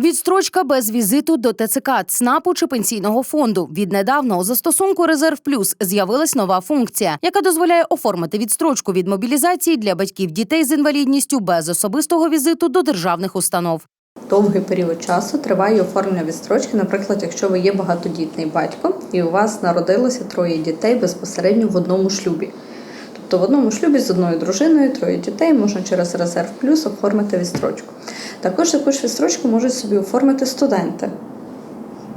Відстрочка без візиту до ТЦК, ЦНАПу чи пенсійного фонду. Віднедавна у застосунку Резерв Плюс з'явилась нова функція, яка дозволяє оформити відстрочку від мобілізації для батьків дітей з інвалідністю без особистого візиту до державних установ. Довгий період часу триває оформлення відстрочки, наприклад, якщо ви є багатодітний батько і у вас народилося троє дітей безпосередньо в одному шлюбі. Тобто в одному шлюбі з одною дружиною, троє дітей можна через резерв плюс оформити відстрочку. Також таку ж відстрочку можуть собі оформити студенти.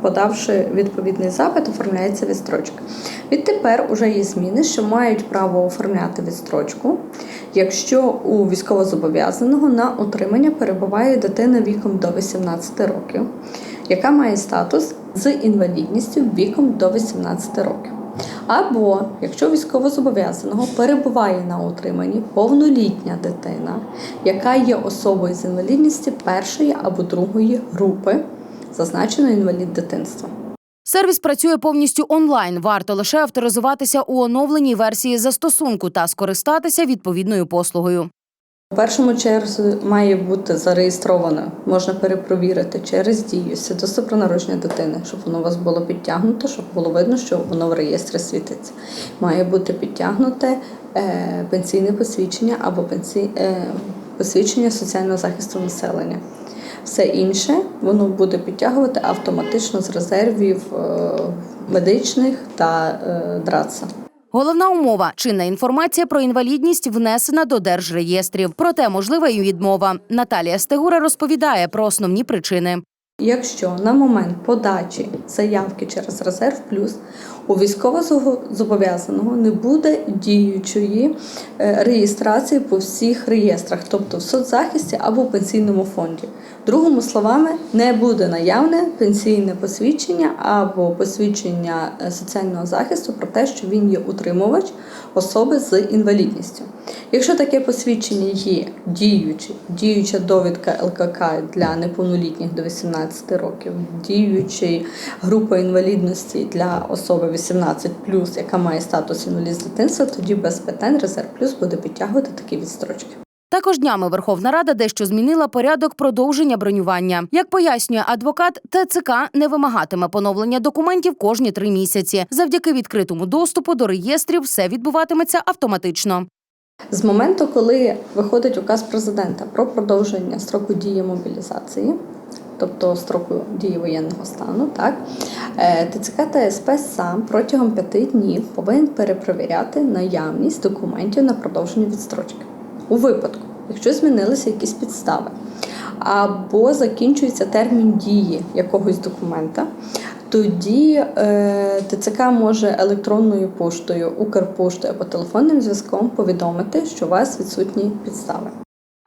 Подавши відповідний запит, оформляється відстрочка. Відтепер уже є зміни, що мають право оформляти відстрочку, якщо у військовозобов'язаного на утримання перебуває дитина віком до 18 років, яка має статус з інвалідністю віком до 18 років. Або якщо військовозобов'язаного перебуває на утриманні повнолітня дитина, яка є особою з інвалідністю першої або другої групи, зазначено інвалід дитинства. Сервіс працює повністю онлайн. Варто лише авторизуватися у оновленій версії застосунку та скористатися відповідною послугою. У першому черзі має бути зареєстровано, можна перепровірити через дію свідоцтво про народження дитини, щоб воно у вас було підтягнуто, щоб було видно, що воно в реєстрі світиться. Має бути підтягнуте е, пенсійне посвідчення або е, посвідчення соціального захисту населення. Все інше воно буде підтягувати автоматично з резервів е, медичних та ДРАЦа. Головна умова чинна інформація про інвалідність внесена до держреєстрів. Проте можлива і відмова. Наталія Стегура розповідає про основні причини. Якщо на момент подачі заявки через резерв плюс у військовозобов'язаного не буде діючої е, реєстрації по всіх реєстрах, тобто в соцзахисті або пенсійному фонді. Другими словами, не буде наявне пенсійне посвідчення або посвідчення е, соціального захисту про те, що він є утримувач особи з інвалідністю. Якщо таке посвідчення є діюче, діюча довідка ЛКК для неповнолітніх до 18 років, діючий група інвалідності для особи 18 яка має статус інвалід з дитинства, тоді без питань резерв плюс буде підтягувати такі відстрочки. Також днями Верховна Рада дещо змінила порядок продовження бронювання. Як пояснює адвокат, ТЦК не вимагатиме поновлення документів кожні три місяці. Завдяки відкритому доступу до реєстрів все відбуватиметься автоматично. З моменту, коли виходить указ президента про продовження строку дії мобілізації, тобто строку дії воєнного стану, так е, ТЦК та СП сам протягом п'яти днів повинен перепровіряти наявність документів на продовження відстрочки. У випадку, якщо змінилися якісь підстави, або закінчується термін дії якогось документа, тоді е, ТЦК може електронною поштою, Укрпоштою або телефонним зв'язком повідомити, що у вас відсутні підстави.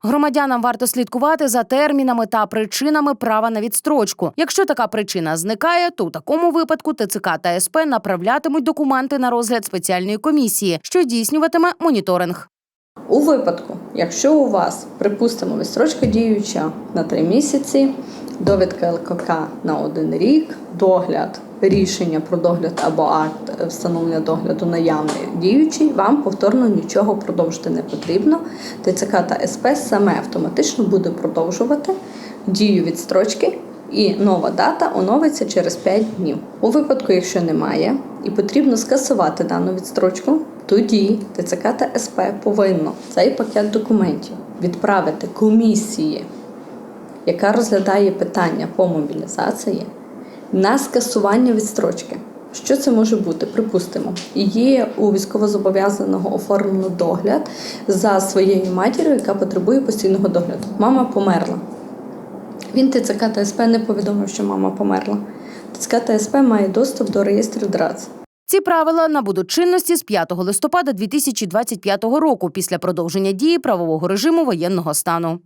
Громадянам варто слідкувати за термінами та причинами права на відстрочку. Якщо така причина зникає, то у такому випадку ТЦК та СП направлятимуть документи на розгляд спеціальної комісії, що здійснюватиме моніторинг. У випадку, якщо у вас, припустимо, відстрочка діюча на 3 місяці, довідка ЛКК на один рік, догляд, рішення про догляд або акт встановлення догляду наявний діючий, вам повторно нічого продовжити не потрібно. ТЦК та СП саме автоматично буде продовжувати дію відстрочки. І нова дата оновиться через 5 днів. У випадку, якщо немає і потрібно скасувати дану відстрочку, тоді ТЦК та СП повинно цей пакет документів відправити комісії, яка розглядає питання по мобілізації, на скасування відстрочки. Що це може бути? Припустимо, є у військовозобов'язаного оформлено догляд за своєю матір'ю, яка потребує постійного догляду. Мама померла. Він ТЦК та СП не повідомив, що мама померла. ТЦК та СП має доступ до реєстрів ДРАЦ. Ці правила набудуть чинності з 5 листопада 2025 року після продовження дії правового режиму воєнного стану.